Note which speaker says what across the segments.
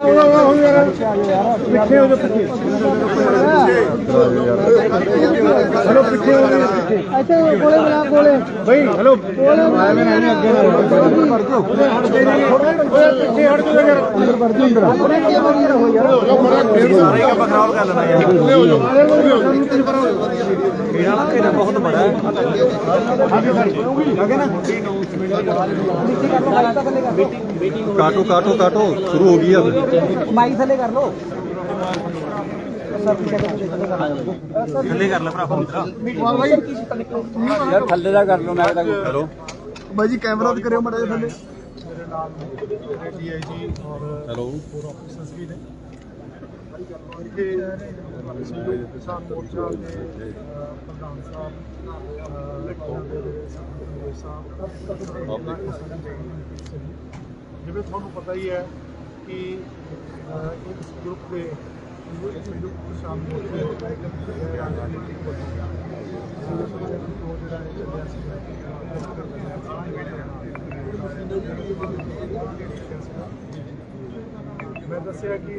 Speaker 1: ਪਿੱਛੇ ਹੋ ਜਾ ਪਿੱਛੇ ਹਲੋ ਪਿੱਛੇ ਹੋ ਜਾ ਪਿੱਛੇ
Speaker 2: ਇੱਥੇ ਕੋਲੇ ਬਣਾ ਕੋਲੇ
Speaker 1: ਬਈ ਹਲੋ ਮੈਂ ਵੀ ਨਹੀਂ ਅੱਗੇ ਨਾ ਓਏ ਪਿੱਛੇ ਹਟ ਜਾ ਯਾਰ ਅੰਦਰ ਭਰ ਦਿਓ ਅੰਦਰ
Speaker 2: ਉਹਨੇ ਕੀ ਮੰਗਿਆ ਹੋ ਯਾਰ
Speaker 1: ਸਾਰੇ ਕੰਮ ਖਰਾਬ ਕਰ ਲੈਣਾ ਯਾਰ ਲੈ ਹੋ ਜਾ
Speaker 3: ਕਾਟੋ ਕਾਟੋ ਕਾਟੋ, ਸ਼ੁਰੂ ਹੋ ਗਈ ਆ।
Speaker 2: ਮਾਈਕ ਥੱਲੇ ਕਰ ਲੋ
Speaker 3: ਯਾਰ ਥੱਲੇ ਦਾ ਕਰ ਲਓ ਮੈਂ ਤਾਂ ਹੈਲੋ
Speaker 1: ਬਾਈ ਜੀ ਕੈਮਰਾ ਤੇ ਕਰਿਓ ਮੜਾ ਥੱਲੇ।
Speaker 3: ਹੈਲੋ।
Speaker 1: ਕਿਸਾਨ ਮੋਰਚਾ ਦੇ ਪ੍ਰਧਾਨ ਸਾਹਿਬ ਜਿਵੇਂ ਤੁਹਾਨੂੰ ਪਤਾ ਹੀ ਹੈ ਕਿ ਅਹ, ਇਸ ਗਰੁੱਪ ਦੇ ਹਿੰਦੂ ਕਿਸਾਨ ਮੋਰਚੇ ਦੇ ਰਾਜਨੀਤਿਕ ਤੋਂ ਜਿਹੜਾ ਇਹ ਚੱਲਿਆ ਸੀਗਾ ਮੈਂ ਦੱਸਿਆ ਕਿ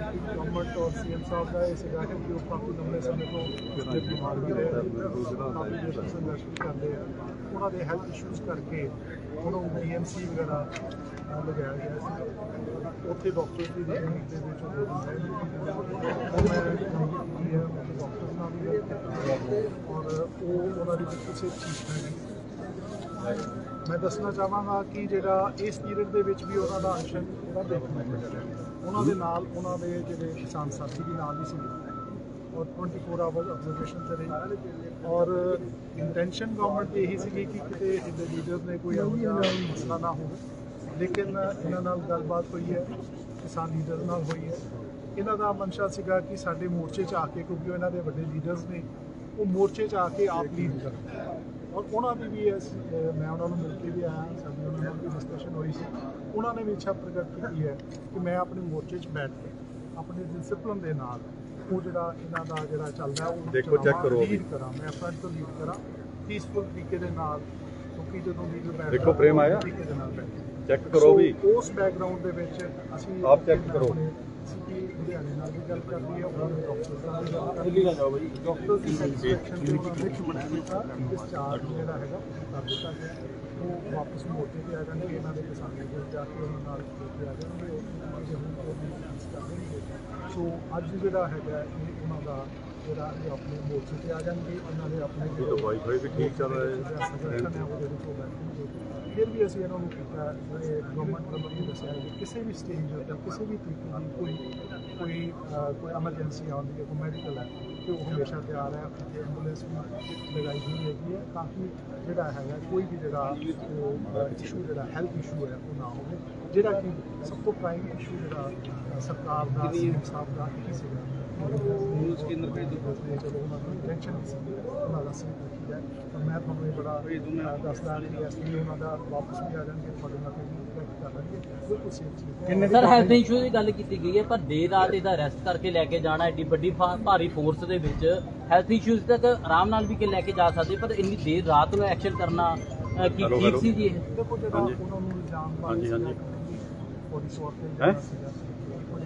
Speaker 1: ਗਵਰਨਮੈਂਟ ਔਰ ਸੀਐਮ ਸਾਹਿਬ ਦਾ ਇਹ ਸੀਗਾ ਕਿ ਉਹ ਕਾਫੀ ਲੰਬੇ ਸਮੇਂ ਤੋਂ ਜਿਹੜੇ ਬਿਮਾਰ ਵੀ ਰਹੇ ਕਾਫੀ ਦੇਰ ਸੰਘਰਸ਼ ਵੀ ਕਰਦੇ ਆ। ਉਹਨਾਂ ਦੇ ਹੈਲਥ ਇਸ਼ੂਜ਼ ਕਰਕੇ ਉਹਨਾਂ ਨੂੰ ਡੀਐਮਸੀ ਵਗੈਰਾ ਲਗਾਇਆ ਗਿਆ ਸੀ। ਉੱਥੇ ਡਾਕਟਰ ਦੀ ਕਲੀਨਿਕ ਦੇ ਵਿੱਚ ਉਹ ਮੈਂ ਕੀ ਡਾਕਟਰ ਨਾਲ ਵੀ ਔਰ ਉਹ ਉਹਨਾਂ ਦੀ ਬਿਲਕੁਲ ਸੇ ਠੀਕ ਮੈਂ ਦੱਸਣਾ ਚਾਹਾਂਗਾ ਕਿ ਜਿਹੜਾ ਇਸ ਪੀਰੀਅਡ ਦੇ ਵਿੱਚ ਵੀ ਉਹਨਾਂ ਦਾ ਅੰਸ਼ਨ ਜਿਹੜਾ ਦੇਖਣ ਨੂੰ ਉਹਨਾਂ ਦੇ ਨਾਲ ਉਹਨਾਂ ਦੇ ਜਿਹੜੇ ਕਿਸਾਨ ਸਾਥੀ ਵੀ ਨਾਲ ਹੀ ਸੀ। ਔਰ 24 ਆਵਰ ਆਬਜ਼ਰਵੇਸ਼ਨ ਤੇ ਰਹੀ। ਔਰ ਇੰਟੈਂਸ਼ਨ ਗਵਰਨਮੈਂਟ ਦੀ ਇਹੀ ਸੀਗੀ ਕਿ ਕਿਤੇ ਇਹਦੇ ਲੀਡਰਸ ਨੇ ਕੋਈ ਆਪਣਾ ਮਸਲਾ ਨਾ ਹੋਵੇ। ਲੇਕਿਨ ਇਹਨਾਂ ਨਾਲ ਗੱਲਬਾਤ ਹੋਈ ਹੈ, ਕਿਸਾਨ ਲੀਡਰ ਨਾਲ ਹੋਈ ਹੈ। ਇਹਨਾਂ ਦਾ ਮਨਸ਼ਾ ਸੀਗਾ ਕਿ ਸਾਡੇ ਮੋਰਚੇ 'ਚ ਆ ਕੇ, ਕਿਉਂਕਿ ਇਹਨਾਂ ਦੇ ਵੱਡੇ ਲੀਡਰਸ ਨੇ, ਉਹ ਮੋਰਚੇ 'ਚ ਆ ਕੇ ਆਪ ਲੀਡ ਕਰਨ ਔਰ ਉਹਨਾਂ ਦੀ ਵੀ ਇਸ ਮੈਂ ਉਹਨਾਂ ਨੂੰ ਮਿਲ ਕੇ ਵੀ ਆਇਆ ਸਾਡੀ ਉਹਨਾਂ ਨਾਲ ਵੀ ਡਿਸਕਸ਼ਨ ਹੋਈ ਸੀ ਉਹਨਾਂ ਨੇ ਵੀ ਇੱਛਾ ਪ੍ਰਗਟ ਕੀਤੀ ਹੈ ਕਿ ਮੈਂ ਆਪਣੇ ਮੋਰਚੇ 'ਚ ਬੈਠ ਕੇ ਆਪਣੇ ਡਿਸਪਲਿਨ ਦੇ ਨਾਲ ਉਹ ਜਿਹੜਾ ਇਹਨਾਂ ਦਾ ਜਿਹੜਾ ਚੱਲਦਾ ਉਹ
Speaker 3: ਦੇਖੋ, check ਕਰੋ।
Speaker 1: ਲੀਡ ਕਰਾਂ ਮੈਂ ਫਰੰਟ ਤੋਂ ਲੀਡ ਕਰਾਂ ਪੀਸਫੁਲ ਤਰੀਕੇ ਦੇ ਨਾਲ ਕਿਉਂਕਿ ਜਦੋਂ ਲੀਡਰ ਬੈਠਦਾ
Speaker 3: ਦੇਖੋ, frame ਆਇਆ? ਚੈੱਕ ਕਰੋ ਵੀ
Speaker 1: ਉਸ ਬੈਕਗ੍ਰਾਉਂਡ ਦੇ ਵਿੱਚ ਅਸੀਂ
Speaker 3: ਆਪ check ਕਰੋ।
Speaker 1: ਸਿੱਧੀ ਲੁਧਿਆਣੇ ਨਾਲ ਵੀ ਗੱਲ ਕਰ ਲਈ ਹੈ ਉਹਨਾਂ ਨੇ ਡਾਕਟਰ ਨਾਲ ਵੀ ਗੱਲ ਕਰ ਲਈ ਡਾਕਟਰ ਦੀ ਸੈਟੀਸਫੈਕਸ਼ਨ ਤੇ ਉਹਨਾਂ ਨੇ ਕਮਿਟ ਡਿਸਚਾਰਜ ਜਿਹੜਾ ਹੈਗਾ ਕਰ ਦਿੱਤਾ ਗਿਆ ਉਹ ਵਾਪਸ ਮੋਟੇ ਤੇ ਆ ਜਾਣਗੇ ਇਹਨਾਂ ਦੇ ਕਿਸਾਨਾਂ ਕੋਲ ਜਾ ਕੇ ਉਹਨਾਂ ਨਾਲ ਮਿਲ ਆ ਜਾਣਗੇ ਉਹ ਜੇ ਹੁਣ ਸੋ ਅੱਜ ਜਿਹੜਾ ਹੈਗਾ ਇਹ ਉਹਨਾਂ ਦਾ ਜਿਹੜਾ ਇਹ ਆਪਣੇ ਮੋਰਚੇ ਤੇ ਆ ਜਾਣਗੇ ਉਹਨਾਂ ਦੇ ਆਪਣੇ
Speaker 3: ਇਹ ਤਾਂ ਵਾਈਫਾਈ ਵੀ ਠੀਕ ਚੱਲ ਰਿਹਾ ਹੈ।
Speaker 1: ਫਿਰ ਵੀ ਅਸੀਂ ਇਹਨਾਂ ਨੂੰ ਕੀਤਾ ਜਿਹੜੇ ਗਵਰਨਮੈਂਟ ਵੱਲੋਂ ਵੀ ਦੱਸਿਆ ਕਿ ਕਿਸੇ ਵੀ ਸਟੇਜ ਉੱਤੇ ਕਿਸੇ ਵੀ ਤਰੀਕੇ ਦੀ ਕੋਈ ਕੋਈ ਕੋਈ ਐਮਰਜੈਂਸੀ ਆਉਂਦੀ ਹੈ ਕੋਈ ਮੈਡੀਕਲ ਹੈ ਤੇ ਉਹ ਹਮੇਸ਼ਾ ਤਿਆਰ ਹੈ। ਉੱਥੇ ਐਂਬੂਲੈਂਸ ਵੀ ਲਗਾਈ ਹੋਈ ਹੈਗੀ ਹੈ। ਤਾਂ ਕਿ ਜਿਹੜਾ ਹੈਗਾ ਕੋਈ ਵੀ ਜਿਹੜਾ ਇਸ਼ੂ ਜਿਹੜਾ ਹੈਲਥ ਇਸ਼ੂ ਹੈ ਉਹ ਨਾ ਹੋਵੇ। ਜਿਹੜਾ ਕਿ ਸਭ ਤੋਂ ਪ੍ਰਾਈਮ ਇਸ਼ੂ ਜਿਹੜਾ ਸਰਕਾਰ ਦਾ ਸੀਐਮ ਸਾਹਿਬ ਦਾ ਇਹ ਸੀਗਾ। ਨਿਊਜ਼ ਕੇਂਦਰ ਭੇਜ ਦਿੱਤਾ ਚਲੋ ਉਹਨਾਂ ਦੀ ਟੈਨਸ਼ਨ ਸੀ ਉਹਨਾਂ ਦਾ ਸੀ ਤਾਂ ਮੈਂ ਤੁਹਾਨੂੰ ਇਹ ਬੜਾ ਅਹ, ਦੱਸਦਾ ਕਿ ਐਸਪੀ ਉਹਨਾਂ ਦਾ ਵਾਪਸ ਵੀ ਆ ਜਾਣਗੇ ਤੁਹਾਡੇ ਨਾਲ ਵੀ ਕੰਟੈਕਟ ਕਰ ਲੈਣਗੇ ਬਿਲਕੁਲ ਸੇਫ ਸੀ
Speaker 4: ਸਰ ਹੈਲਥ ਇਸ਼ੂ ਦੀ ਗੱਲ ਕੀਤੀ ਗਈ ਹੈ ਪਰ ਦੇਰ ਰਾਤ ਇਹਦਾ ਅਰੈਸਟ ਕਰਕੇ ਲੈ ਕੇ ਜਾਣਾ ਐਡੀ ਵੱਡੀ ਭਾਰੀ ਫੋਰਸ ਦੇ ਵਿੱਚ ਹੈਲਥ ਇਸ਼ੂਜ਼ ਤੱਕ ਆਰਾਮ ਨਾਲ ਵੀ ਕਿ ਲੈ ਕੇ ਜਾ ਸਕਦੇ ਪਰ ਇੰਨੀ ਦੇਰ ਰਾਤ ਨੂੰ ਐਕਸ਼ਨ ਕਰਨਾ ਕੀ ਠੀਕ। ਸੀ ਜੀ ਇਹ?
Speaker 1: ਦੇਖੋ ਜਿਹੜਾ ਉਹਨਾਂ ਨੂੰ ਇਲਜ਼ਾਮ
Speaker 3: ਹਾਂਜੀ, ਹਾਂਜੀ।
Speaker 1: ਬੋਡੀ ਸੌਟ ਤੇ
Speaker 3: ਹੈਂ?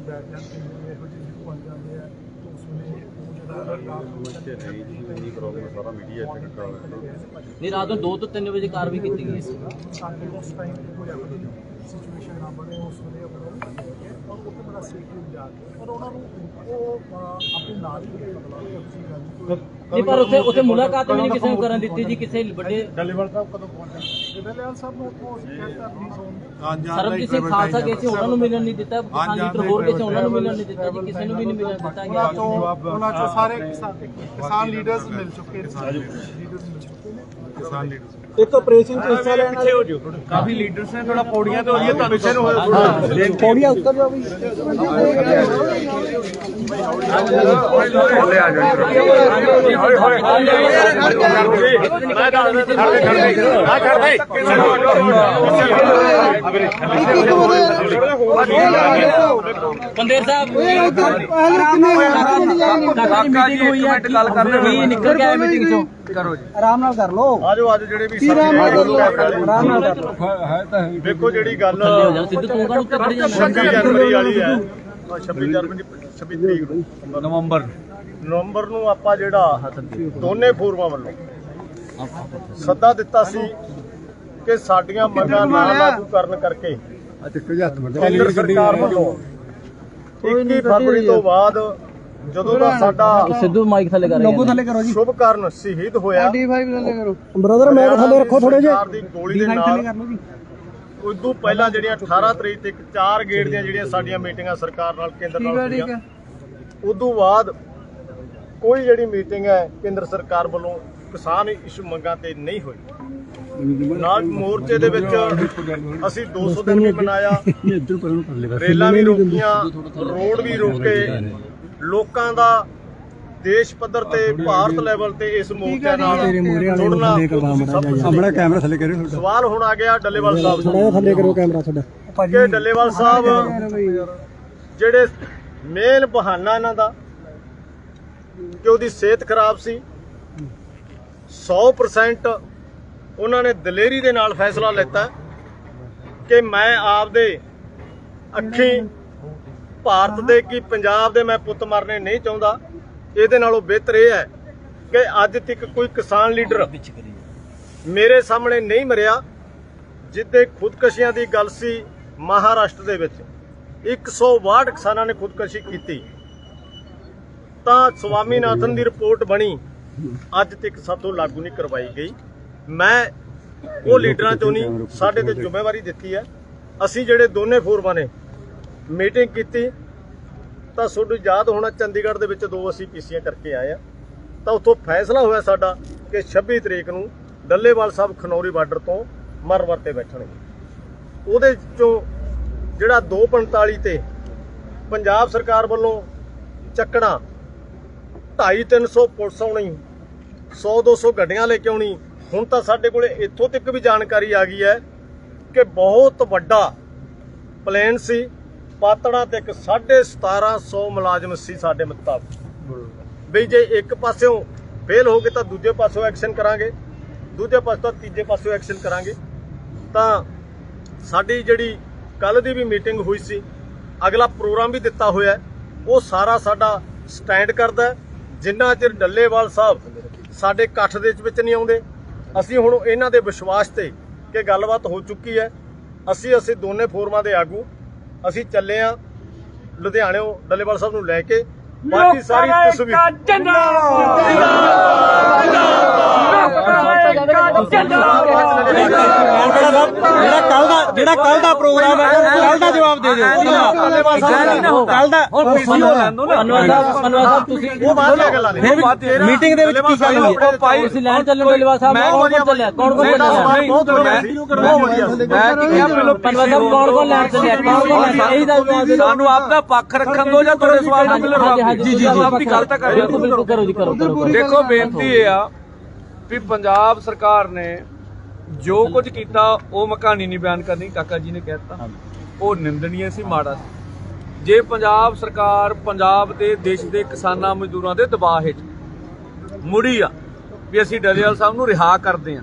Speaker 1: ਜਾਣਾ ਸੀਗਾ ਬੜੀ ਬੈਡ ਜਾਂਦੀ ਹੈ ਇਹੋ ਜਿਹੇ ਜਿਹੇ ਬਣ ਜਾਂਦੇ ਆ ਤੇ ਉਸ ਵੇਲੇ ਉਹ ਜਿਹੜਾ ਰਾਤ ਨੂੰ
Speaker 3: ਇੱਥੇ ਨਹੀਂ ਜੀ ਇੰਨੀ ਪ੍ਰੋਬਲਮ ਸਾਰਾ ਮੀਡੀਆ ਇੱਥੇ ਇਕੱਠਾ ਹੋਇਆ
Speaker 4: ਨਹੀਂ ਰਾਤ ਨੂੰ 2 ਤੋਂ 3 ਵਜੇ ਕਾਰਵਾਈ ਕੀਤੀ ਗਈ ਸੀ
Speaker 1: ਸਾਡੇ ਉਸ ਟਾਈਮ ਤੇ ਕੋਈ ਇਹੋ ਜਿਹੀ ਸਿਚੁਏਸ਼ਨ ਨਾ ਬਣੇ ਉਸ ਵੇਲੇ ਆਪਣਾ ਔਰ ਉੱਥੇ ਬੜਾ ਸੇਫਲੀ ਜਾ ਕੇ ਪਰ ਉਹਨਾਂ ਨੂੰ ਉਹ ਅਹ, ਆਪਣੇ ਨਾਲ ਹੀ ਲੈ ਬਦਲਾ ਕੇ ਆਪਣੀ ਗੱਲ ਨਹੀਂ ਕੋਈ
Speaker 4: ਨਹੀਂ ਪਰ ਉੱਥੇ ਉੱਥੇ ਮੁਲਾਕਾਤ ਵੀ ਨਹੀਂ ਕਿਸੇ ਨੂੰ ਕਰਨ ਦਿੱਤੀ ਜੀ ਕਿਸੇ ਵੱਡੇ
Speaker 1: ਡੱਲੇਵਾਲ ਸਾਹਿਬ ਕਦੋਂ ਪਹੁੰਚੇ? ਡੱਲੇਵਾਲ ਸਾਹਿਬ ਨੂੰ ਉੱਥੋਂ ਅਸੀਂ ਕਹਿਤਾ ਰਿਲੀਜ਼ ਹੋਣ
Speaker 4: ਸਰਬਜੀਤ ਸਿੰਘ ਖਾਲਸਾ ਗਏ ਸੀ ਉਹਨਾਂ ਨੂੰ ਮਿਲਣ ਨਹੀਂ ਦਿੱਤਾ। ਕਿਸਾਨ ਲੀਡਰ ਹੋਰ ਗਏ ਸੀ ਉਹਨਾਂ ਨੂੰ ਮਿਲਣ ਨਹੀਂ ਦਿੱਤਾ ਜੀ ਕਿਸੇ ਨੂੰ ਵੀ ਨਹੀਂ ਮਿਲਣ ਦਿੱਤਾ ਗਿਆ
Speaker 1: ਤੋਂ ਉਹਨਾਂ ਚੋਂ ਸਾਰੇ ਕਿਸਾਨ ਲੀਡਰਸ ਮਿਲ ਚੁੱਕੇ ਕਿਸਾਨ ਲੀਡਰਸ
Speaker 2: ਇੱਕ ਆਪਰੇਸ਼ਨ ਚ ਹਿੱਸਾ ਲੈਣ ਵਾਲੇ
Speaker 5: ਕਾਫੀ ਲੀਡਰਸ ਨੇ ਥੋੜਾ ਪੌੜੀਆਂ ਤੇ ਹੋ ਰਹੀਆਂ ਤੁਹਾਨੂੰ ਪਿੱਛੇ ਨੂੰ ਹੋਇਆ
Speaker 2: ਪੌੜੀਆਂ ਉੱਤਰ ਜਾਓ ਵੀ।
Speaker 4: ਪੰਦੇਰ ਸਾਹਿਬ
Speaker 5: ਕਾਕਾ ਜੀ
Speaker 4: ਮੀਟਿੰਗ
Speaker 5: ਇੱਕ ਮਿੰਟ ਗੱਲ ਕਰ
Speaker 4: ਨਿਕਲ ਚੋਂ।
Speaker 5: ਕਰੋ ਜੀ।
Speaker 2: ਆਰਾਮ ਨਾਲ ਕਰ ਲੋ
Speaker 3: ਆਜੋ ਆਜੋ ਜਿਹੜੇ ਵੀ
Speaker 2: ਰਾਮ ਨਾਲ ਕਰ? ਲਓ ਆਰਾਮ ਨਾਲ ਕਰ। ਲਓ
Speaker 3: ਦੇਖੋ ਜਿਹੜੀ ਗੱਲ
Speaker 4: ਥੱਲੇ ਹੋ ਜਾ ਸਿੱਧੂ ਤੂੰ ਕਾਹਨੂੰ ਉੱਤੇ ਖੜੀ ਜਾਂਦਾ
Speaker 3: 26 ਜਨਵਰੀ ਵਾਲੀ ਹੈ। ਆਹ 26 ਜਨਵਰੀ 26 ਤਰੀਕ ਨੂੰ।
Speaker 5: ਨਵੰਬਰ।
Speaker 3: ਨਵੰਬਰ ਨੂੰ ਆਪਾਂ ਜਿਹੜਾ ਦੋਨੇ ਫੋਰਮਾਂ ਵੱਲੋਂ ਸੱਦਾ ਦਿੱਤਾ ਸੀ ਕਿ ਸਾਡੀਆਂ ਮੰਗਾਂ ਨਾ ਲਾਗੂ ਕਰਨ ਕਰਕੇ ਕੇਂਦਰ ਸਰਕਾਰ ਵੱਲੋਂ 21 ਫਰਵਰੀ ਤੋਂ ਬਾਅਦ ਜਦੋਂ ਦਾ ਸਾਡਾ
Speaker 4: ਸਿੱਧੂ ਮਾਈਕ ਥੱਲੇ ਕਰ
Speaker 2: ਲੋਗੋ ਥੱਲੇ ਕਰੋ ਜੀ।
Speaker 3: ਸ਼ੁਭ ਕਾਰਨ ਸ਼ਹੀਦ ਹੋਇਆ।
Speaker 2: D5 ਥੱਲੇ ਕਰੋ। ਬ੍ਰਦਰ ਮੈਂ ਥੱਲੇ ਰੱਖੋ ਥੋੜੇ
Speaker 3: ਸਰਕਾਰ ਦੀ ਗੋਲੀ ਦੇ ਨਾਲ
Speaker 2: ਕਰ ਲਓ ਜੀ।
Speaker 3: ਉਦੋਂ ਪਹਿਲਾਂ ਜਿਹੜੀਆਂ 18 ਤਰੀਕ ਤੱਕ ਚਾਰ ਗੇੜ ਦੀਆਂ ਜਿਹੜੀਆਂ ਸਾਡੀਆਂ ਮੀਟਿੰਗਾਂ ਸਰਕਾਰ ਨਾਲ ਕੇਂਦਰ ਨਾਲ ਹੋਈਆਂ ਉਦੋਂ ਬਾਅਦ ਕੋਈ ਜਿਹੜੀ ਮੀਟਿੰਗ ਹੈ ਕੇਂਦਰ ਸਰਕਾਰ ਵੱਲੋਂ ਕਿਸਾਨ ਇਸ਼ੂ ਮੰਗਾਂ ਤੇ ਨਹੀਂ ਹੋਈ। ਨਾਲ ਮੋਰਚੇ ਦੇ ਵਿੱਚ ਅਸੀਂ 200 ਦਿਨ ਵੀ ਮਨਾਇਆ। ਰੇਲਾਂ ਵੀ ਰੋਕੀਆਂ ਰੋਡ ਵੀ ਰੋਕੇ। ਲੋਕਾਂ ਦਾ ਦੇਸ਼ ਪੱਧਰ ਤੇ ਭਾਰਤ ਲੈਵਲ ਤੇ ਇਸ ਮੋਰਚੇ ਨਾਲ ਜੁੜਨਾ
Speaker 2: ਆਪਣਾ ਕੈਮਰਾ ਥੱਲੇ ਕਰਿਓ
Speaker 3: ਸਵਾਲ ਹੁਣ ਆ ਗਿਆ ਡੱਲੇਵਾਲ ਸਾਹਿਬ
Speaker 2: ਥੋੜਾ ਥੱਲੇ ਕਰੋ ਕੈਮਰਾ ਤੁਹਾਡਾ।
Speaker 3: ਕਿ ਡੱਲੇਵਾਲ ਸਾਹਿਬ ਜਿਹੜੇ ਮੇਨ ਬਹਾਨਾ ਇਹਨਾਂ ਦਾ ਕਿ ਉਹਦੀ ਸਿਹਤ ਖਰਾਬ ਸੀ। 100% ਉਹਨਾਂ ਨੇ ਦਲੇਰੀ ਦੇ ਨਾਲ ਫੈਸਲਾ ਲਿੱਤਾ ਕਿ ਮੈਂ ਆਪਦੇ ਅੱਖੀ ਭਾਰਤ ਦੇ ਕੀ ਪੰਜਾਬ ਦੇ ਮੈਂ ਪੁੱਤ ਮਰਨੇ ਨਹੀਂ ਚਾਹੁੰਦਾ। ਇਹਦੇ ਨਾਲੋਂ ਬਿਹਤਰ ਇਹ ਹੈ ਕਿ ਅੱਜ ਤੱਕ ਕੋਈ ਕਿਸਾਨ ਲੀਡਰ ਮੇਰੇ ਸਾਹਮਣੇ ਨਹੀਂ ਮਰਿਆ, ਜਿੱਦੇ ਖੁਦਕਸ਼ੀਆਂ ਦੀ ਗੱਲ ਸੀ ਮਹਾਰਾਸ਼ਟਰ ਦੇ ਵਿੱਚ। 162 ਕਿਸਾਨਾਂ ਨੇ ਖੁਦਕਸ਼ੀ ਕੀਤੀ। ਤਾਂ ਸਵਾਮੀਨਾਥਨ ਦੀ ਰਿਪੋਰਟ ਬਣੀ। ਅੱਜ ਤੱਕ ਸਾਤੋਂ ਲਾਗੂ ਨਹੀਂ ਕਰਵਾਈ ਗਈ। ਮੈਂ ਉਹ ਲੀਡਰਾਂ ਚੋਂ ਨਹੀਂ, ਸਾਡੇ ਤੇ ਜ਼ਿੰਮੇਵਾਰੀ ਦਿੱਤੀ ਹੈ। ਅਸੀਂ ਜਿਹੜੇ ਦੋਨੇ ਫੋਰਮਾਂ ਨੇ ਮੀਟਿੰਗ ਕੀਤੀ, ਤਾਂ ਤੁਹਾਨੂੰ ਯਾਦ ਹੋਣਾ ਚੰਡੀਗੜ੍ਹ ਦੇ ਵਿੱਚ ਦੋ ਅਸੀਂ ਪੀਸੀਆਂ ਕਰਕੇ ਆਏ ਆ ਤਾਂ ਉੱਥੋਂ ਫੈਸਲਾ ਹੋਇਆ ਸਾਡਾ ਕਿ 26 ਤਰੀਕ ਨੂੰ ਡੱਲੇਵਾਲ ਸਾਹਿਬ ਖਨੌਰੀ ਬਾਰਡਰ ਤੋਂ ਮਰਵਰ ਤੇ ਬੈਠਣਗੇ। ਉਹਦੇ ਚੋਂ ਜਿਹੜਾ 245 ਤੇ ਪੰਜਾਬ ਸਰਕਾਰ ਵੱਲੋਂ ਚੱਕਣਾ 2.5 300 ਪੁਲਿਸ ਆਉਣੀ 100 200 ਗੱਡੀਆਂ ਲੈ ਕੇ ਆਉਣੀ। ਹੁਣ ਤਾਂ ਸਾਡੇ ਕੋਲੇ ਇੱਥੋਂ ਤੱਕ ਵੀ ਜਾਣਕਾਰੀ ਆ ਗਈ ਹੈ ਕਿ ਬਹੁਤ ਵੱਡਾ ਪਲਾਨ ਸੀ। ਪਾਤੜਾ ਤੇ ਇੱਕ 1750 ਮੁਲਾਜ਼ਮ ਸੀ ਸਾਡੇ ਮੁਤਾਬਕ। ਵੀ ਜੇ ਇੱਕ ਪਾਸਿਓਂ ਫੇਲ ਹੋ ਗਏ ਤਾਂ ਦੂਜੇ ਪਾਸਿਓਂ ਐਕਸ਼ਨ ਕਰਾਂਗੇ। ਦੂਜੇ ਪਾਸੇ ਤਾਂ ਤੀਜੇ ਪਾਸਿਓਂ ਐਕਸ਼ਨ ਕਰਾਂਗੇ। ਤਾਂ ਸਾਡੀ ਜਿਹੜੀ ਕੱਲ ਦੀ ਵੀ ਮੀਟਿੰਗ ਹੋਈ ਸੀ, ਅਗਲਾ ਪ੍ਰੋਗਰਾਮ ਵੀ ਦਿੱਤਾ ਹੋਇਆ ਉਹ ਸਾਰਾ ਸਾਡਾ ਸਟੈਂਡ ਕਰਦਾ ਜਿੰਨਾ ਚਿਰ ਡੱਲੇਵਾਲ ਸਾਹਿਬ ਸਾਡੇ ਇਕੱਠ ਦੇ ਵਿੱਚ ਨਹੀਂ ਆਉਂਦੇ ਅਸੀਂ ਹੁਣ ਇਹਨਾਂ ਦੇ ਵਿਸ਼ਵਾਸ ਤੇ ਕਿ ਗੱਲਬਾਤ ਹੋ ਚੁੱਕੀ ਹੈ। ਅਸੀਂ ਅਸੀਂ ਦੋਨੇ ਫੋਰਮਾਂ ਦੇ ਆਗੂ ਅਸੀਂ ਚੱਲੇ ਆ ਲੁਧਿਆਣਿਓਂ ਡੱਲੇਵਾਲ ਸਾਹਿਬ ਨੂੰ ਲੈ ਕੇ। ਬਾਕੀ ਸਾਰੀ ਤਸਵੀਰ
Speaker 2: ਜਿਹੜਾ ਕੱਲ ਦਾ ਜਿਹੜਾ ਕੱਲ ਦਾ ਪ੍ਰੋਗਰਾਮ ਹੈ ਕੱਲ ਦਾ ਜਵਾਬ ਦੇ ਦਿਓ। ਕੱਲ ਦਾ
Speaker 5: ਹੁਣ ਪੀਸੀ ਹੋ ਲੈਣ ਦੋ ਨਾ
Speaker 4: ਅਨਵਰ ਸਾਹਿਬ ਅਨਵਰ ਸਾਹਿਬ ਤੁਸੀਂ
Speaker 3: ਉਹ ਬਾਅਦ ਦੀਆਂ ਗੱਲਾਂ ਨੇ।
Speaker 2: ਮੀਟਿੰਗ ਦੇ ਵਿੱਚ ਕੀ ਗੱਲ ਹੋਈ ਹੈ?
Speaker 5: ਭਾਈ
Speaker 4: ਤੁਸੀਂ ਲੈਣ ਚੱਲੇ ਡੱਲੇਵਾਲ ਸਾਹਿਬ। ਕੌਣ ਕੌਣ ਚੱਲਿਆ? ਕੌਣ ਕੌਣ ਚੱਲਿਆ?
Speaker 3: ਬਹੁਤ ਵਧੀਆ
Speaker 5: ਮੈਂ ਕੀ ਕਿਹਾ ਪਹਿਲਾਂ
Speaker 4: ਅਨਵਰ ਸਾਹਿਬ ਕੌਣ ਕੌਣ ਲੈਣ ਚੱਲਿਆ? ਕੌਣ ਕੌਣ ਲੈਣ ਚੱਲਿਆ? ਇਹੀ ਦਾ ਜਵਾਬ ਦੇ
Speaker 5: ਸਾਨੂੰ ਆਪਦਾ ਪੱਖ ਰੱਖਣ ਦੋ ਜਾਂ ਤੁਹਾਡੇ ਸਵਾਲ ਦਾ ਮਿਲਰ
Speaker 4: ਹਾਂਜੀ ਹਾਂਜੀ
Speaker 5: ਜੀ ਜੀ ਆਪਦੀ ਗੱਲ ਤਾਂ ਕਰ
Speaker 4: ਬਿਲਕੁਲ ਬਿਲਕੁਲ ਕਰੋ ਜੀ ਕਰੋ।
Speaker 5: ਦੇਖੋ ਬੇਨਤੀ ਇਹ ਆ ਵੀ ਪੰਜਾਬ ਸਰਕਾਰ ਨੇ ਜੋ ਕੁਝ ਕੀਤਾ ਉਹ ਮੈਂ ਕਹਾਣੀ ਨਹੀਂ ਬਿਆਨ ਕਰਨੀ ਕਾਕਾ ਜੀ ਨੇ ਕਹਿਤਾ। ਉਹ ਨਿੰਦਣੀय ਸੀ ਮਾੜਾ ਸੀ। ਜੇ ਪੰਜਾਬ ਸਰਕਾਰ ਪੰਜਾਬ ਦੇ ਦੇਸ਼ ਦੇ ਕਿਸਾਨਾਂ ਮਜ਼ਦੂਰਾਂ ਦੇ ਦਬਾਅ ਹੇਠ ਮੁੜੀ ਆ ਵੀ ਅਸੀਂ ਡਲੇਵਾਲ ਸਾਹਿਬ ਨੂੰ ਰਿਹਾ ਕਰਦੇ ਆ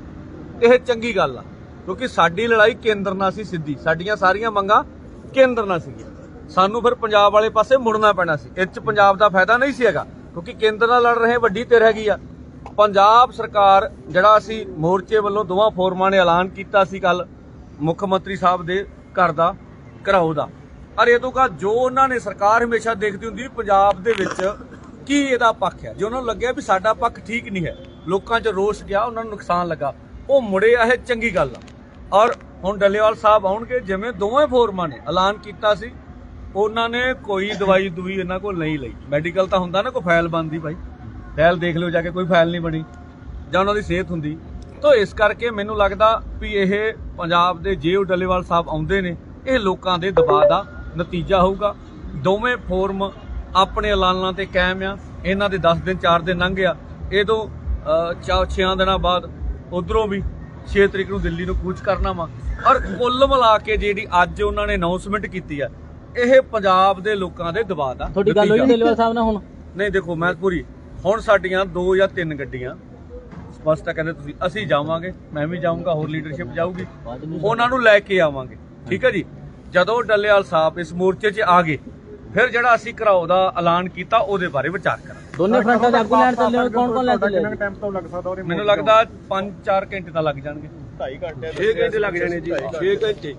Speaker 5: ਇਹ ਚੰਗੀ ਗੱਲ ਆ। ਕਿਉਂਕਿ ਸਾਡੀ ਲੜਾਈ ਕੇਂਦਰ ਨਾਲ ਸੀ ਸਿੱਧੀ। ਸਾਡੀਆਂ ਸਾਰੀਆਂ ਮੰਗਾਂ ਕੇਂਦਰ ਨਾਲ ਸੀਗੀਆਂ। ਸਾਨੂੰ ਫਿਰ ਪੰਜਾਬ ਵਾਲੇ ਪਾਸੇ ਮੁੜਨਾ ਪੈਣਾ ਸੀ। ਇਹ 'ਚ ਪੰਜਾਬ ਦਾ ਫਾਇਦਾ ਨਹੀਂ ਸੀ ਹੈਗਾ। ਕਿਉਂਕਿ ਕੇਂਦਰ ਨਾਲ ਲੜ ਰਹੇ ਵੱਡੀ ਧਿਰ ਹੈਗੀ ਆ। ਪੰਜਾਬ ਸਰਕਾਰ, ਜਿਹੜਾ ਅਸੀਂ ਮੋਰਚੇ ਵੱਲੋਂ ਦੋਵਾਂ ਫੋਰਮਾਂ ਨੇ ਐਲਾਨ ਕੀਤਾ ਸੀ ਕੱਲ ਮੁੱਖ ਮੰਤਰੀ ਸਾਹਿਬ ਦੇ ਘਰ ਦਾ, ਘਰਾਓ ਦਾ। ਅਰ ਇਹ ਤੋਂ ਕਾ ਜੋ ਉਹਨਾਂ ਨੇ ਸਰਕਾਰ ਹਮੇਸ਼ਾ ਦੇਖਦੀ ਹੁੰਦੀ ਪੰਜਾਬ ਦੇ ਵਿੱਚ ਕੀ ਇਹਦਾ ਪੱਖ ਹੈ? ਜੇ ਉਹਨਾਂ ਨੂੰ ਲੱਗਿਆ ਵੀ ਸਾਡਾ ਪੱਖ ਠੀਕ ਨਹੀਂ ਹੈ, ਲੋਕਾਂ 'ਚ ਰੋਸ ਗਿਆ, ਉਹਨਾਂ ਨੂੰ ਨੁਕਸਾਨ ਲੱਗਾ, ਉਹ ਮੁੜੇ ਆ ਇਹ ਚੰਗੀ ਗੱਲ ਆ। ਔਰ ਹੁਣ ਡੱਲੇਵਾਲ ਸਾਹਿਬ ਆਉਣਗੇ, ਜਿਵੇਂ ਦੋਵੇਂ ਫੋਰਮਾਂ ਨੇ ਐਲਾਨ ਕੀਤਾ ਸੀ, ਉਹਨਾਂ ਨੇ ਕੋਈ ਦਵਾਈ ਦੂਈ ਇਹਨਾਂ ਕੋਲ ਨਹੀਂ ਲਈ। ਮੈਡੀਕਲ ਤਾਂ ਹੁੰਦਾ ਨਾ, ਕੋਈ ਫਾਈਲ ਬਣਦੀ ਭਾਈ। ਫਾਈਲ ਦੇਖ ਲਿਓ ਜਾ ਕੇ ਕੋਈ ਫਾਈਲ ਨਹੀਂ ਬਣੀ ਜਾਂ ਉਹਨਾਂ ਦੀ ਸਿਹਤ ਹੁੰਦੀ। ਤਾਂ ਇਸ ਕਰਕੇ ਮੈਨੂੰ ਲੱਗਦਾ ਵੀ ਇਹ ਪੰਜਾਬ ਦੇ ਜੇ ਉਹ ਡੱਲੇਵਾਲ ਸਾਹਿਬ ਆਉਂਦੇ ਨੇ ਇਹ ਲੋਕਾਂ ਦੇ ਦਬਾਅ ਦਾ ਨਤੀਜਾ ਹੋਊਗਾ। ਦੋਵੇਂ ਫੋਰਮ ਆਪਣੇ ਐਲਾਨਾਂ ਤੇ ਕਾਇਮ ਆ ਇਹਨਾਂ ਦੇ 10 ਦਿਨ 4 ਦਿਨ ਲੰਘ ਗਿਆ। ਇਹ ਤੋਂ 6 ਦਿਨਾਂ ਬਾਅਦ ਉਧਰੋਂ ਵੀ 6 ਤਰੀਕ ਨੂੰ ਦਿੱਲੀ ਨੂੰ ਕੂਚ ਕਰਨਾ ਵਾ। ਔਰ ਕੁੱਲ ਮਿਲਾ ਕੇ ਜਿਹੜੀ ਅੱਜ ਉਹਨਾਂ ਨੇ ਅਨਾਉਂਸਮੈਂਟ ਕੀਤੀ ਆ ਇਹ ਪੰਜਾਬ ਦੇ ਲੋਕਾਂ ਦੇ ਦਬਾਅ ਦਾ
Speaker 4: ਤੁਹਾਡੀ ਗੱਲ ਹੋਈ। ਡੱਲੇਵਾਲ ਸਾਹਿਬ ਨਾਲ ਹੁਣ?
Speaker 5: ਨਹੀਂ ਦੇਖੋ ਮੈਂ ਪੂਰੀ ਹੁਣ ਸਾਡੀਆਂ ਦੋ ਜਾਂ ਤਿੰਨ ਗੱਡੀਆਂ ਸਪਸ਼ਟ ਕਹਿੰਦੇ ਤੁਸੀਂ ਅਸੀਂ ਜਾਵਾਂਗੇ ਮੈਂ ਵੀ ਜਾਊਂਗਾ ਹੋਰ ਲੀਡਰਸ਼ਿਪ ਜਾਊਗੀ ਉਹਨਾਂ ਨੂੰ ਲੈ ਕੇ ਆਵਾਂਗੇ ਠੀਕ ਹੈ ਜੀ? ਜਦੋਂ ਡੱਲੇਵਾਲ ਸਾਹਿਬ ਇਸ ਮੋਰਚੇ 'ਚ ਆ ਗਏ ਫਿਰ ਜਿਹੜਾ ਅਸੀਂ ਘਰਾਓ ਦਾ ਐਲਾਨ ਕੀਤਾ ਉਹਦੇ ਬਾਰੇ ਵਿਚਾਰ ਕਰਾਂਗੇ।
Speaker 4: ਦੋਨੇ ਫਰੰਟਾਂ ਦੇ ਆਗੂ ਲੈਣ ਚੱਲੇ ਹੋ ਕੌਣ ਕੌਣ ਲੈਣ ਚੱਲੇ ਹੋ?
Speaker 1: ਟਾਈਮ ਤੋਂ ਲੱਗ ਸਕਦਾ ਉਹਦੇ
Speaker 5: ਮੈਨੂੰ ਲੱਗਦਾ 5-4 ਘੰਟੇ ਤਾਂ ਲੱਗ ਜਾਣਗੇ।
Speaker 3: 2.5 ਘੰਟੇ
Speaker 5: 6 ਘੰਟੇ ਲੱਗ ਜਾਣੇ ਜੀ। 6 ਘੰਟੇ।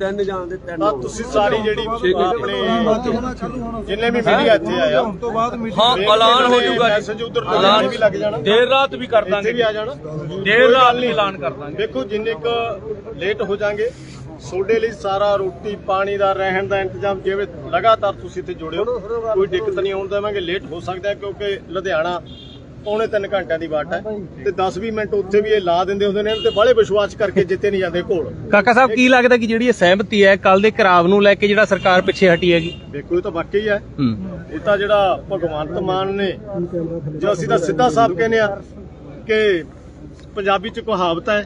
Speaker 5: ਤਿੰਨ ਜਾਣ ਦੇ ਤਿੰਨ
Speaker 3: ਤਾਂ ਤੁਸੀਂ ਸਾਰੀ ਜਿਹੜੀ ਆਪਣੇ ਜਿੰਨੇ ਵੀ ਮੀਡੀਆ ਇੱਥੇ ਆਇਆ।
Speaker 1: ਤੋਂ ਬਾਅਦ
Speaker 5: ਹਾਂ ਐਲਾਨ ਹੋ ਜਾਊਗਾ
Speaker 3: ਮੈਸੇਜ
Speaker 5: ਜੀ
Speaker 3: ਉਧਰ ਤੋਂ
Speaker 5: ਐਲਾਨ
Speaker 3: ਵੀ ਲੱਗ ਜਾਣਾ।
Speaker 5: ਦੇਰ ਰਾਤ ਵੀ ਕਰ ਦਾਂਗੇ
Speaker 3: ਵੀ ਆ ਜਾਣਾ।
Speaker 5: ਦੇਰ ਰਾਤ ਵੀ ਐਲਾਨ ਕਰ ਦਾਂਗੇ।
Speaker 3: ਦੇਖੋ ਜਿੰਨੇ ਕ ਲੇਟ ਹੋ ਜਾਾਂਗੇ ਤੁਹਾਡੇ ਲਈ ਸਾਰਾ ਰੋਟੀ ਪਾਣੀ ਦਾ ਰਹਿਣ ਦਾ ਇੰਤਜ਼ਾਮ ਜਿਵੇਂ ਲਗਾਤਾਰ ਤੁਸੀਂ ਇੱਥੇ ਜੁੜਿਓ ਕੋਈ ਦਿੱਕਤ ਨਹੀਂ ਆਉਣ ਦੇਵਾਂਗੇ। ਲੇਟ ਹੋ ਸਕਦਾ ਹੈ ਕਿਉਂਕਿ ਲੁਧਿਆਣਾ ਪੌਣੇ 3 ਘੰਟਿਆਂ ਦੀ ਵਾਟ ਹੈ। ਤੇ 10-20 ਮਿੰਟ ਉੱਥੇ ਵੀ ਇਹ ਲਾ ਦਿੰਦੇ ਹੁੰਦੇ ਨੇ ਤੇ ਬੜੇ ਵਿਸ਼ਵਾਸ ਕਰਕੇ ਜਿੱਤੇ ਨਹੀਂ ਜਾਂਦੇ ਕੋਲ
Speaker 2: ਕਾਕਾ ਸਾਹਿਬ ਕੀ ਲੱਗਦਾ ਕਿ ਜਿਹੜੀ ਇਹ ਸਹਿਮਤੀ ਹੈ ਕੱਲ ਦੇ ਘਰਾਵ ਨੂੰ ਲੈ ਕੇ ਜਿਹੜਾ ਸਰਕਾਰ ਪਿੱਛੇ ਹਟੀ ਹੈਗੀ?
Speaker 3: ਦੇਖੋ ਇਹ ਤਾਂ ਵਾਕਈ ਹੈ।
Speaker 2: ਹੂੰ।
Speaker 3: ਇਹ ਤਾਂ ਜਿਹੜਾ ਭਗਵੰਤ ਮਾਨ ਨੇ ਜੋ ਅਸੀਂ ਤਾਂ ਸਿੱਧਾ ਸਾਫ਼ ਕਹਿੰਦੇ ਆ ਕਿ ਪੰਜਾਬੀ ਚ ਕਹਾਵਤ ਹੈ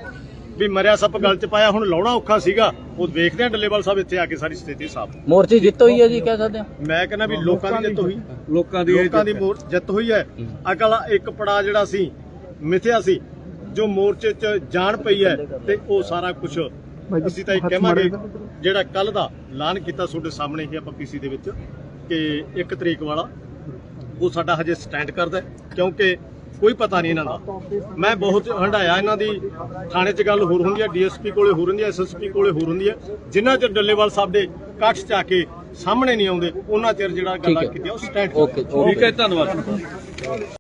Speaker 3: ਵੀ ਮਰਿਆ ਸੱਪ ਗਲ ਚ ਪਾਇਆ ਹੁਣ ਲਾਉਣਾ ਔਖਾ ਸੀਗਾ। ਉਹ ਵੇਖਦੇ ਆ ਡੱਲੇਵਾਲ ਸਾਹਿਬ ਇੱਥੇ ਆ ਕੇ ਸਾਰੀ ਸਥਿਤੀ ਸਾਫ਼।
Speaker 4: ਮੋਰਚੇ ਜਿੱਤ ਹੋਈ ਹੈ ਜੀ ਕਹਿ ਸਕਦੇ ਹਾਂ
Speaker 3: ਮੈਂ ਕਹਿੰਦਾ ਵੀ ਲੋਕਾਂ ਦੀ ਜਿੱਤ ਹੋਈ।
Speaker 5: ਲੋਕਾਂ ਦੀ
Speaker 3: ਲੋਕਾਂ ਦੀ ਮੋਰ ਜਿੱਤ ਹੋਈ ਹੈ। ਅਗਲਾ ਇੱਕ ਪੜਾ ਜਿਹੜਾ ਸੀ ਮਿਥਿਆ ਸੀ ਜੋ ਮੋਰਚੇ 'ਚ ਜਾਣ ਪਈ ਹੈ ਤੇ ਉਹ ਸਾਰਾ ਕੁਝ ਅਸੀਂ ਤਾਂ ਇਹ ਕਹਾਂਗੇ ਜਿਹੜਾ ਕੱਲ ਦਾ ਐਲਾਨ ਕੀਤਾ ਤੁਹਾਡੇ ਸਾਹਮਣੇ ਹੀ ਆਪਾਂ ਪੀਸੀ ਦੇ ਵਿੱਚ ਕਿ 1 ਤਰੀਕ ਵਾਲਾ ਉਹ ਸਾਡਾ ਹਜੇ ਸਟੈਂਡ ਕਰਦਾ ਕਿਉਂਕਿ ਕੋਈ ਪਤਾ ਨਹੀਂ ਇਹਨਾਂ ਦਾ। ਮੈਂ ਬਹੁਤ ਹੰਡਾਇਆ ਇਹਨਾਂ ਦੀ। ਥਾਣੇ 'ਚ ਗੱਲ ਹੋਰ ਹੁੰਦੀ ਹੈ ਡੀਐਸਪੀ ਕੋਲੇ ਹੋਰ ਹੁੰਦੀ ਹੈ ਐਸਐਸਪੀ ਕੋਲੇ ਹੋਰ ਹੁੰਦੀ ਹੈ। ਜਿੰਨਾ ਚਿਰ ਡੱਲੇਵਾਲ ਸਾਹਿਬ ਦੇ ਕੱਖ 'ਚ ਆ ਕੇ ਸਾਹਮਣੇ ਨਹੀਂ ਆਉਂਦੇ ਉਹਨਾਂ ਚਿਰ ਜਿਹੜਾ ਗੱਲਾਂ ਕੀਤੀਆਂ ਉਹ ਸਟੈਂਡ
Speaker 5: ਠੀਕ ਹੈ ਧੰਨਵਾਦ।